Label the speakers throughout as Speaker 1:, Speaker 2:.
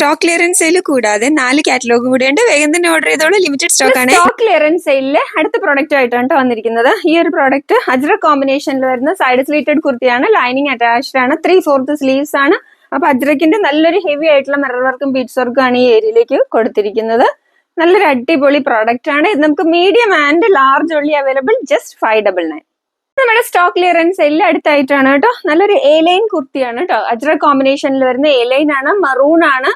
Speaker 1: Stock clearance sale കൂടാതെ നാല് കാറ്റലോഗും ഉണ്ട് വേഗം തന്നെ ഓർഡർ ചെയ്തോളൂ. ലിമിറ്റഡ് സ്റ്റോക്ക് ആണ്.
Speaker 2: സ്റ്റോക്ക് ക്ലിയറൻസ് സെയിലിലെ അടുത്ത പ്രോഡക്റ്റ് ആയിട്ടാണ് ട്ടോ വന്നിരിക്കുന്നത്. ഈ ഒരു പ്രോഡക്റ്റ് അജ്ര കോമ്പിനേഷനിൽ വരുന്ന സൈഡ് സ്ലീറ്റഡ് കുർത്തിയാണ്. ലൈനിങ് അറ്റാച്ച്ഡ് ആണ്. ത്രീ ഫോർത്ത് സ്ലീവ്സ് ആണ്. അപ്പൊ അജ്രക്കിന്റെ നല്ലൊരു ഹെവി ആയിട്ടുള്ള മിറർ വർക്കും ബീഡ്സ് വർക്കും ആണ് ഈ ഏരിയയിലേക്ക് കൊടുത്തിരിക്കുന്നത്. നല്ലൊരു അടിപൊളി പ്രോഡക്റ്റ് ആണ്. ഇത് നമുക്ക് medium and large only available just five double nine നമ്മുടെ സ്റ്റോക്ക് ക്ലിയറൻസ് എല്ലാം അടുത്തായിട്ടാണ് കേട്ടോ. നല്ലൊരു എ ലൈൻ കുർത്തിയാണ് കേട്ടോ. അജ്ര കോമ്പിനേഷനിൽ വരുന്ന എ ലൈൻ ആണ്. മറൂൺ ആണ്.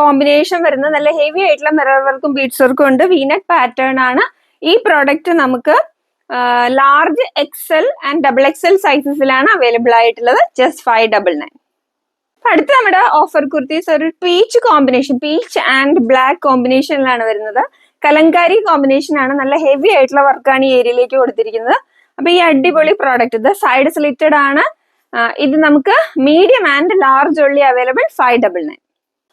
Speaker 2: കോമ്പിനേഷൻ വരുന്ന നല്ല ഹെവി ആയിട്ടുള്ള മിറർ വർക്കും ബീഡ്സ് വർക്കും ഉണ്ട്. വീനറ്റ് പാറ്റേൺ ആണ്. ഈ പ്രോഡക്റ്റ് നമുക്ക് large XL and double XL സൈസസിലാണ് available ആയിട്ടുള്ളത്. ജസ്റ്റ് ഫൈവ് ഡബിൾ നയൻ അടുത്ത നമ്മുടെ ഓഫർ കുർത്തീസ് ഒരു peach combination peach and black കോമ്പിനേഷനിലാണ് വരുന്നത്. കലങ്കാരി കോമ്പിനേഷൻ ആണ്. നല്ല ഹെവി ആയിട്ടുള്ള വർക്കാണ് ഈ ഏരിയയിലേക്ക് കൊടുത്തിരിക്കുന്നത്. അപ്പൊ ഈ അടിപൊളി പ്രോഡക്റ്റ് ഇത് സൈഡ് സ്ലിറ്റഡ് ആണ്. ഇത് നമുക്ക് medium and large only available five double nine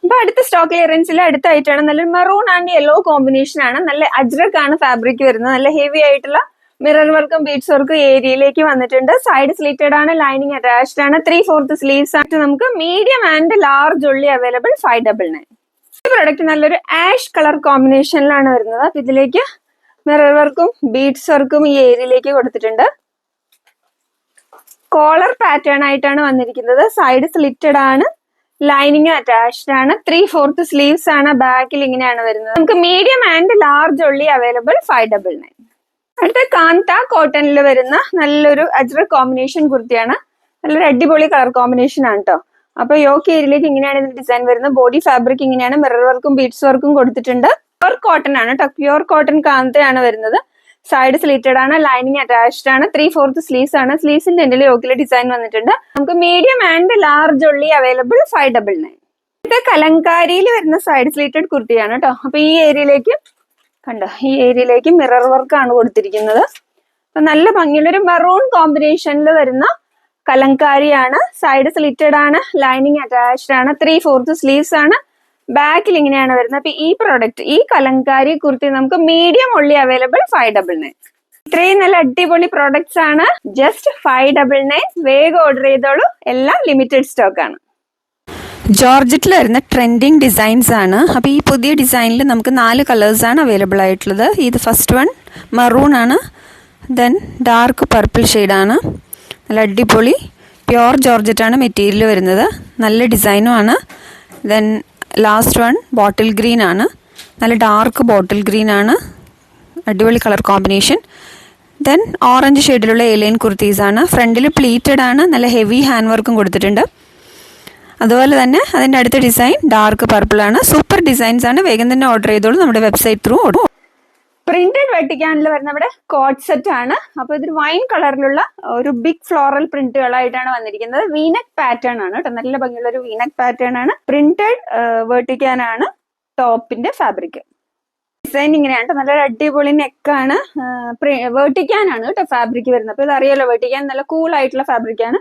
Speaker 2: ഇപ്പൊ അടുത്ത സ്റ്റോക്ക് ക്ലിയറൻസിൽ അടുത്തായിട്ടാണ് നല്ല മെറൂൺ ആൻഡ് യെല്ലോ കോമ്പിനേഷൻ ആണ്. നല്ല അജ്രക് ആണ് ഫാബ്രിക് വരുന്നത്. നല്ല ഹെവി ആയിട്ടുള്ള മിറർ വർക്കും ബീഡ്സ് വർക്കും ഏരിയയിലേക്ക് വന്നിട്ടുണ്ട്. സൈഡ് സ്ലീറ്റഡ് ആണ് ലൈനിങ് അറ്റാച്ച്ഡ് ആണ്. ത്രീ ഫോർത്ത് സ്ലീവ്സ് ആയിട്ട് നമുക്ക് medium and large only available five double nine ഈ പ്രൊഡക്റ്റ് നല്ലൊരു ആഷ് കളർ കോമ്പിനേഷനിലാണ് വരുന്നത്. അപ്പൊ ഇതിലേക്ക് മിറർ വർക്കും ബീഡ്സ് വർക്കും ഈ ഏരിയയിലേക്ക് കൊടുത്തിട്ടുണ്ട്. കോളർ പാറ്റേൺ ആയിട്ടാണ് വന്നിരിക്കുന്നത്. സൈഡ് സ്ലിറ്റഡ് ആണ്. ലൈനിങ് അറ്റാച്ച്ഡ് ആണ്. ത്രീ ഫോർത്ത് സ്ലീവ്സ് ആണ്. ബാക്കിൽ ഇങ്ങനെയാണ് വരുന്നത്. നമുക്ക് medium and large only available five double nine അടുത്ത കാന്ത കോട്ടണിൽ വരുന്ന നല്ലൊരു അജ്ര കോമ്പിനേഷൻ കുർത്തിയാണ്. നല്ലൊരു അടിപൊളി കളർ കോമ്പിനേഷൻ ആണ് കേട്ടോ അപ്പൊ യോക്ക് ഏരിയയിലേക്ക് ഇങ്ങനെയാണ് ഇതിന്റെ ഡിസൈൻ വരുന്നത്. ബോഡി ഫാബ്രിക് ഇങ്ങനെയാണ്. മിറർ വർക്കും ബീഡ്സ് വർക്കും കൊടുത്തിട്ടുണ്ട്. പ്യുവർ കോട്ടൺ ആണ് കേട്ടോ പ്യുവർ കോട്ടൺ കാന്തയാണ് വരുന്നത്. സൈഡ് സ്ലീറ്റഡ് ആണ് ലൈനിങ് അറ്റാച്ച്ഡ് ആണ് ത്രീ ഫോർത്ത് സ്ലീവ്സ് ആണ്. സ്ലീവ്സിന്റെ എൻഡിൽ യോക്കിലെ ഡിസൈൻ വന്നിട്ടുണ്ട്. നമുക്ക് medium and large only available five double nine ഇത് കലങ്കാരിയിൽ വരുന്ന സൈഡ് സ്ലീറ്റഡ് കുർത്തിയാണ് കേട്ടോ അപ്പൊ ഈ ഏരിയയിലേക്ക് കണ്ടോ ഈ ഏരിയയിലേക്ക് മിറർ വർക്ക് ആണ് കൊടുത്തിരിക്കുന്നത്. അപ്പൊ നല്ല ഭംഗിയുള്ള ഒരു മെറൂൺ കോമ്പിനേഷനിൽ വരുന്ന കലങ്കാരിയാണ്. സൈഡ് സ്ലിറ്റഡ് ആണ് ലൈനിങ് അറ്റാച്ച്ഡ് ആണ് ത്രീ ഫോർത്ത് സ്ലീവ്സ് ആണ്. ബാക്കിൽ ഇങ്ങനെയാണ് വരുന്നത്. അപ്പൊ ഈ പ്രോഡക്റ്റ് ഈ കലങ്കാരി കുർത്തി നമുക്ക് മീഡിയം ഉള്ളി അവൈലബിൾ ഫൈവ് ഡബിൾ നയൻ ഇത്രയും നല്ല അടിപൊളി പ്രോഡക്ട്സ് ആണ്. ജസ്റ്റ് ഫൈവ് ഡബിൾ നയൻ വേഗം ഓർഡർ ചെയ്തോളൂ. എല്ലാം ലിമിറ്റഡ് സ്റ്റോക്ക് ആണ്.
Speaker 1: ജോർജറ്റിൽ വരുന്ന ട്രെൻഡിങ് ഡിസൈൻസ് ആണ്. അപ്പോൾ ഈ പുതിയ ഡിസൈനിൽ നമുക്ക് നാല് കളേഴ്സ് ആണ് അവൈലബിൾ ആയിട്ടുള്ളത്. ഇത് ഫസ്റ്റ് വൺ മറൂൺ ആണ്. ദെൻ ഡാർക്ക് പർപ്പിൾ ആണ്. നല്ല അടിപൊളി. പ്യുവർ ജോർജറ്റ് ആണ് മെറ്റീരിയൽ വരുന്നത്. നല്ല ഡിസൈനും ആണ്. Then last one bottle green ആണ്. നല്ല ഡാർക്ക് ബോട്ടിൽ ഗ്രീൻ ആണ്. അടിപൊളി കളർ കോമ്പിനേഷൻ ദെൻ ഓറഞ്ച് ഷെയ്ഡിലുള്ള ഏലിയൻ കുർത്തീസ് ആണ്. ഫ്രണ്ടിൽ പ്ലീറ്റഡ് ആണ്. നല്ല ഹെവി ഹാൻഡ് വർക്കും കൊടുത്തിട്ടുണ്ട്. അതുപോലെ തന്നെ അതിന്റെ അടുത്ത ഡിസൈൻ ഡാർക്ക് പർപ്പിൾ ആണ്. സൂപ്പർ ഡിസൈൻസ് ആണ്. വേഗം തന്നെ ഓർഡർ ചെയ്തോളൂ. നമ്മുടെ വെബ്സൈറ്റ് ത്രൂ ഓർഡർ
Speaker 2: പ്രിന്റഡ് വെട്ടിക്കാനിൽ വരുന്ന ഇവിടെ സെറ്റ് ആണ്. അപ്പൊ ഇതൊരു വൈൻ കളറിലുള്ള ഒരു ബിഗ് ഫ്ലോറൽ പ്രിന്റുകളായിട്ടാണ് വന്നിരിക്കുന്നത്. വീനക് പാറ്റേൺ ആണ് കേട്ടോ. നല്ല ഭംഗിയുള്ള ഒരു വീനക് പാറ്റേൺ ആണ് പ്രിന്റഡ് വെട്ടിക്കാനാണ് ടോപ്പിന്റെ ഫാബ്രിക് ഡിസൈൻ ഇങ്ങനെയാണ്. നല്ലൊരു അടിപൊളി നെക്കാണ് വെട്ടിക്കാനാണ് കേട്ടോ ഫാബ്രിക് വരുന്നത്. അപ്പൊ ഇതറിയാലോ വെട്ടിക്കാൻ നല്ല കൂൾ ആയിട്ടുള്ള ഫാബ്രിക് ആണ്.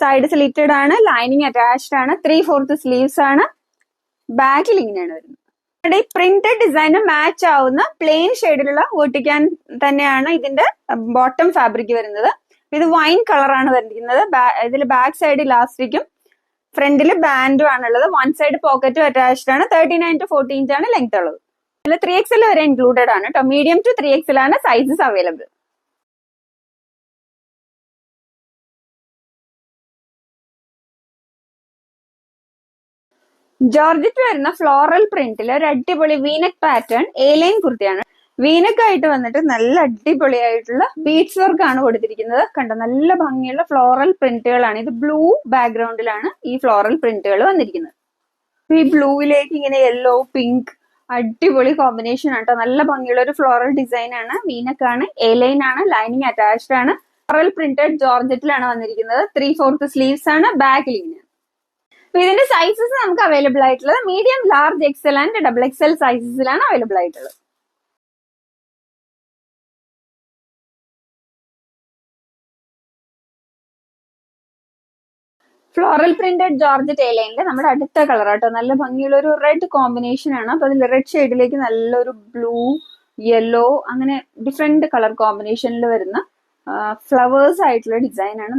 Speaker 2: സൈഡ് സ്ലിറ്റഡ് ആണ് ലൈനിങ് അറ്റാച്ച്ഡ് ആണ് ത്രീ ഫോർത്ത് സ്ലീവ്സ് ആണ് ബാക്കിൽ ഇങ്ങനെയാണ് വരുന്നത്. ഇവിടെ ഈ പ്രിന്റഡ് ഡിസൈന് മാച്ച് ആവുന്ന പ്ലെയിൻ ഷെയ്ഡിലുള്ള ഒട്ടിക്കാൻ തന്നെയാണ് ഇതിന്റെ ബോട്ടം ഫാബ്രിക് വരുന്നത്. ഇത് വൈൻ കളറാണ് വരുന്നത് ഇതിൽ ബാക്ക് സൈഡ് ഇലാസ്റ്റിക്കും ഫ്രണ്ടിൽ ബാൻഡും ആണുള്ളത്. വൺ സൈഡ് പോക്കറ്റും അറ്റാച്ച്ഡ് ആണ് തേർട്ടി നയൻ ടു ഫോർട്ടീൻ ആണ് ലെങ്ത് ഉള്ളത്. ഇതിൽ ത്രീ എക്സൽ വരെ ഇൻക്ലൂഡഡ് ആണ് കേട്ടോ മീഡിയം ടു ത്രീ എക്സൽ ആണ് സൈസസ് അവൈലബിൾ. ജോർജറ്റ് വരുന്ന ഫ്ലോറൽ പ്രിന്റിൽ ഒരു അടിപൊളി വീനക് പാറ്റേൺ ഏലൈൻ കുർത്തിയാണ്. വീനക് ആയിട്ട് വന്നിട്ട് നല്ല അടിപൊളിയായിട്ടുള്ള ബീഡ്സ് വർക്ക് ആണ് കൊടുത്തിരിക്കുന്നത്. കണ്ടോ നല്ല ഭംഗിയുള്ള ഫ്ലോറൽ പ്രിന്റുകളാണ് ഇത് ബ്ലൂ ബാക്ക്ഗ്രൗണ്ടിലാണ് ഈ ഫ്ലോറൽ പ്രിന്റുകൾ വന്നിരിക്കുന്നത്. ഈ ബ്ലൂവിലേക്ക് ഇങ്ങനെ യെല്ലോ പിങ്ക് അടിപൊളി കോമ്പിനേഷൻ ആണ് കേട്ടോ നല്ല ഭംഗിയുള്ള ഒരു ഫ്ലോറൽ ഡിസൈൻ ആണ്. വീനക് ആണ് എലൈൻ ആണ് ലൈനിങ് അറ്റാച്ച്ഡ് ആണ്. ഫ്ലോറൽ പ്രിന്റഡ് ജോർജറ്റിലാണ് വന്നിരിക്കുന്നത്. ത്രീ ഫോർത്ത് സ്ലീവ്സ് ആണ് ബാക്ക് ഇങ്ങനെ ഇതിന്റെ സൈസസ് നമുക്ക് അവൈലബിൾ ആയിട്ടുള്ളത് medium large XL and double XL സൈസസിലാണ് available ആയിട്ടുള്ളത്. ഫ്ലോറൽ പ്രിന്റഡ് ജോർജ് എയർലൈനിൽ നമ്മുടെ അടുത്ത കളർ ആട്ടോ. നല്ല ഭംഗിയുള്ള ഒരു റെഡ് കോമ്പിനേഷൻ ആണ്. അപ്പൊ അതിൽ റെഡ് ഷെയ്ഡിലേക്ക് നല്ലൊരു ബ്ലൂ യെല്ലോ അങ്ങനെ ഡിഫറെന്റ് കളർ കോമ്പിനേഷനിൽ വരുന്ന ഫ്ലവേഴ്സ് ആയിട്ടുള്ള ഡിസൈൻ ആണ്